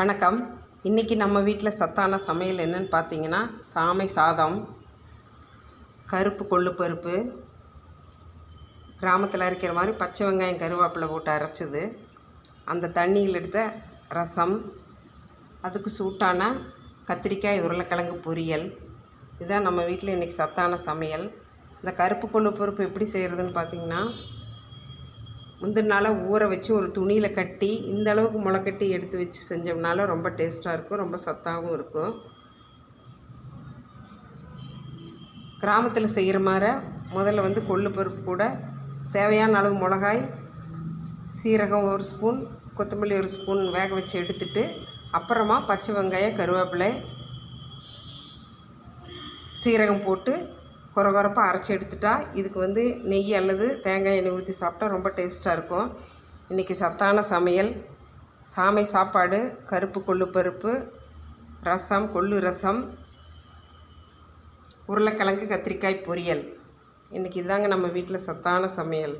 வணக்கம். இன்றைக்கி நம்ம வீட்டில் சத்தான சமையல் என்னன்னு பார்த்தீங்கன்னா சாமை சாதம் கருப்பு கொள்ளு பருப்பு கிராமத்தில் அரைக்கிற மாதிரி பச்சை வெங்காயம் கருவேப்பிலை போட்டு அரைச்சது. அந்த தண்ணியில் எடுத்த ரசம் அதுக்கு சூட்டான கத்திரிக்காய் உருளைக்கிழங்கு பொரியல். இதுதான் நம்ம வீட்டில் இன்றைக்கி சத்தான சமையல். இந்த கருப்பு கொள்ளு பருப்பு எப்படி செய்கிறதுன்னு பார்த்தீங்கன்னா முந்தின நாளாக ஊற வச்சு ஒரு துணியில் கட்டி இந்த அளவுக்கு முளைக்கட்டி எடுத்து வச்சு செஞ்சோம்னால ரொம்ப டேஸ்ட்டாக இருக்கும் ரொம்ப சத்தாகவும் இருக்கும். கிராமத்தில் செய்கிற மாதிரி முதல்ல வந்து கொள்ளு பருப்பு கூட தேவையான அளவு மிளகாய் சீரகம் ஒரு ஸ்பூன் கொத்தமல்லி ஒரு ஸ்பூன் வேக வச்சு எடுத்துட்டு அப்புறமா பச்சை வெங்காயம் கருவேப்பிலை சீரகம் போட்டு கொரகொரப்பாக அரைச்சி எடுத்துட்டா இதுக்கு வந்து நெய் அல்லது தேங்காய் எண்ணெய் ஊற்றி சாப்பிட்டா ரொம்ப டேஸ்ட்டாக இருக்கும். இன்றைக்கி சத்தான சமையல். சாமை சாப்பாடு கருப்பு கொள்ளு பருப்பு ரசம் கொள்ளு ரசம் உருளைக்கிழங்கு கத்திரிக்காய் பொரியல். இன்றைக்கி இதாங்க நம்ம வீட்டில் சத்தான சமையல்.